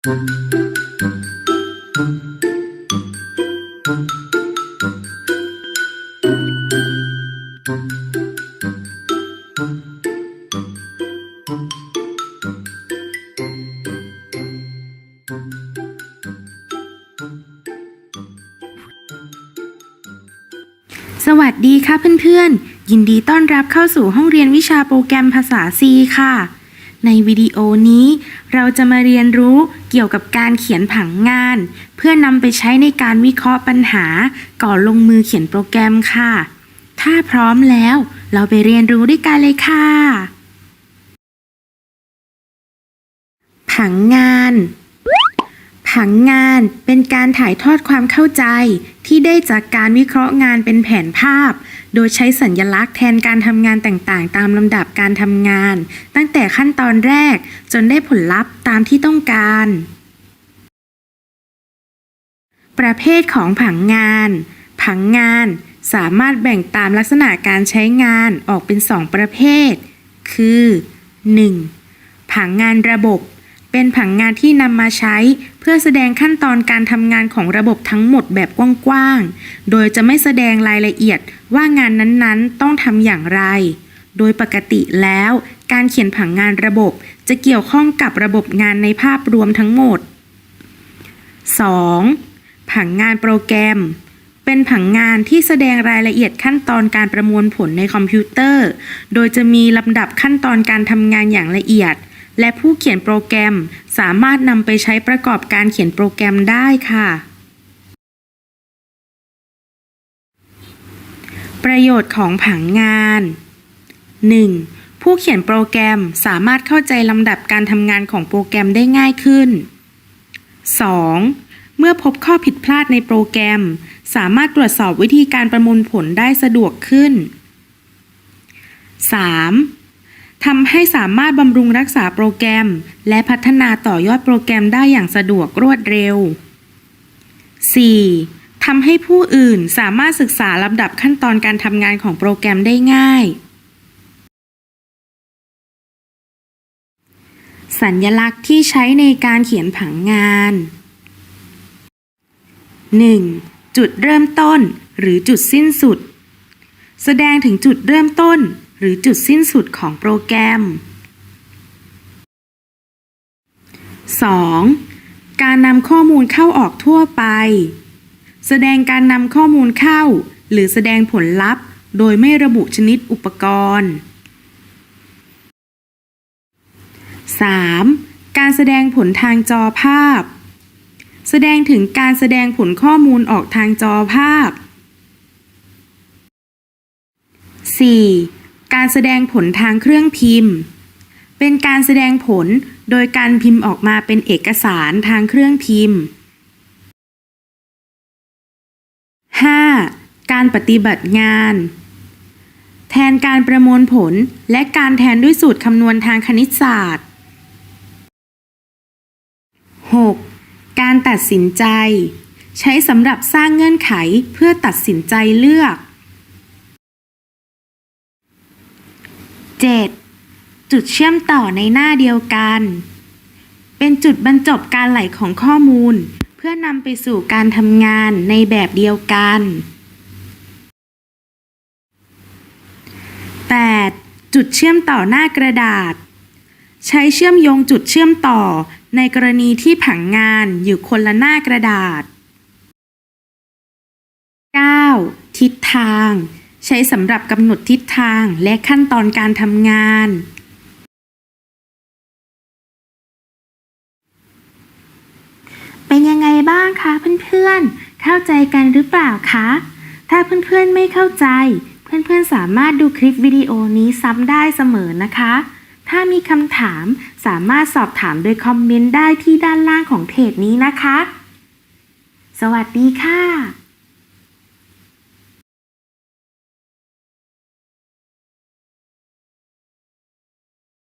สวัสดีค่ะเพื่อนๆ ยินดีต้อนรับเข้าสู่ห้องเรียนวิชาโปรแกรมภาษา C ค่ะ ในวิดีโอนี้ เราจะมาเรียนรู้เกี่ยวกับการเขียนผังงาน เพื่อนำไปใช้ในการวิเคราะห์ปัญหา ก่อนลงมือเขียนโปรแกรมค่ะ ถ้าพร้อมแล้ว เราไปเรียนรู้ด้วยกันเลยค่ะ ผังงาน ผังงานเป็นการถ่ายทอดความเข้าใจ ที่ได้จากการวิเคราะห์งานเป็นแผนภาพ โดยใช้สัญญลักษณ์แทนการทำงานต่างๆ ตามลำดับการทำงาน ตั้งแต่ขั้นตอนแรกจนได้ผลลัพธ์ตามที่ต้องการ ประเภทของผังงาน ผังงานสามารถแบ่งตามลักษณะการใช้งานออกเป็น 2 ประเภท คือ 1. ผังงานระบบ เป็นผังงานที่นำมาใช้ เพื่อแสดงขั้นตอนการทำงานของระบบทั้งหมดแบบกว้างๆ โดยจะไม่แสดงรายละเอียดว่างานนั้นๆ ต้องทำอย่างไร โดยปกติแล้ว การเขียนผังงานระบบ จะเกี่ยวข้องกับระบบงานในภาพรวมทั้งหมด 2. ผังงานโปรแกรม เป็นผังงานที่แสดงรายละเอียดขั้นตอนการประมวลผลในคอมพิวเตอร์ โดยจะมีลำดับขั้นตอนการทำงานอย่างละเอียด และผู้เขียนโปรแกรมสามารถนำไปใช้ประกอบการเขียนโปรแกรมได้ค่ะ ประโยชน์ของผังงาน 1. ผู้เขียนโปรแกรมสามารถเข้าใจลำดับการทำงานของโปรแกรมได้ง่ายขึ้น 2. เมื่อพบข้อผิดพลาดในโปรแกรม สามารถตรวจสอบวิธีการประมวลผลได้สะดวกขึ้น 3. ทำให้สามารถบำรุงรักษาโปรแกรม และพัฒนาต่อยอดโปรแกรมได้อย่างสะดวกรวดเร็ว 4. ทำให้ผู้อื่นสามารถศึกษาลำดับขั้นตอนการทำงานของโปรแกรมได้ง่าย สัญญลักษณ์ที่ใช้ในการเขียนผังงาน 1. จุดเริ่มต้น หรือจุดสิ้นสุด แสดงถึงจุดเริ่มต้น หรือจุดสิ้นสุดของโปรแกรม 2. การนำข้อมูลเข้าออกทั่วไป แสดงการนำข้อมูลเข้า หรือแสดงผลลัพธ์ โดยไม่ระบุชนิดอุปกรณ์ 3. การแสดงผลทางจอภาพ แสดงถึงการแสดงผลข้อมูลออกทางจอภาพ 4. การแสดงผลทางเครื่องพิมพ์ เป็นการแสดงผลโดยการพิมพ์ออกมาเป็นเอกสารทางเครื่องพิมพ์ 5. การปฏิบัติงาน แทนการประมวลผลและการแทนด้วยสูตรคำนวณทางคณิตศาสตร์ 6. การตัดสินใจ ใช้สำหรับสร้างเงื่อนไขเพื่อตัดสินใจเลือก 7. จุดเชื่อมต่อในหน้าเดียวกัน เป็นจุดบรรจบการไหลของข้อมูล เพื่อนำไปสู่การทำงานในแบบเดียวกัน 8. จุดเชื่อมต่อหน้ากระดาษ ใช้เชื่อมโยงจุดเชื่อมต่อในกรณีที่ผังงานอยู่คนละหน้ากระดาษ 9. ทิศทาง ใช้สำหรับกำหนดทิศทางและขั้นตอนการทำงาน เป็นยังไงบ้างคะเพื่อนๆ เข้าใจกันหรือเปล่าคะ ถ้าเพื่อนๆไม่เข้าใจ เพื่อนๆสามารถดูคลิปวิดีโอนี้ซ้ำได้เสมอนะคะ ถ้ามีคำถามสามารถสอบถามโดยคอมเมนต์ได้ที่ด้านล่างของเพจนี้นะคะ สวัสดีค่ะ